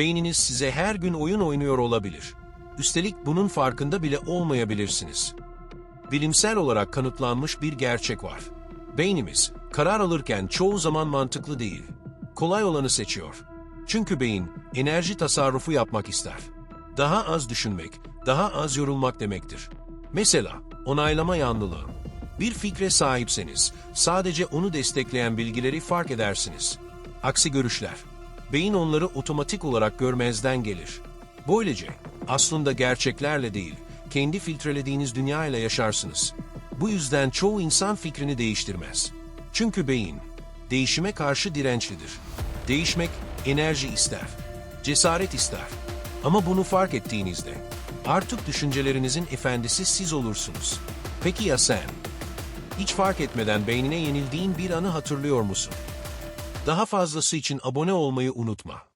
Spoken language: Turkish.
Beyniniz size her gün oyun oynuyor olabilir. Üstelik bunun farkında bile olmayabilirsiniz. Bilimsel olarak kanıtlanmış bir gerçek var. Beynimiz, karar alırken çoğu zaman mantıklı değil. Kolay olanı seçiyor. Çünkü beyin, enerji tasarrufu yapmak ister. Daha az düşünmek, daha az yorulmak demektir. Mesela, onaylama yanlılığı. Bir fikre sahipseniz, sadece onu destekleyen bilgileri fark edersiniz. Aksi görüşler. Beyin onları otomatik olarak görmezden gelir. Böylece, aslında gerçeklerle değil, kendi filtrelediğiniz dünya ile yaşarsınız. Bu yüzden çoğu insan fikrini değiştirmez. Çünkü beyin, değişime karşı dirençlidir. Değişmek enerji ister, cesaret ister. Ama bunu fark ettiğinizde, artık düşüncelerinizin efendisi siz olursunuz. Peki ya sen? Hiç fark etmeden beynine yenildiğin bir anı hatırlıyor musun? Daha fazlası için abone olmayı unutma.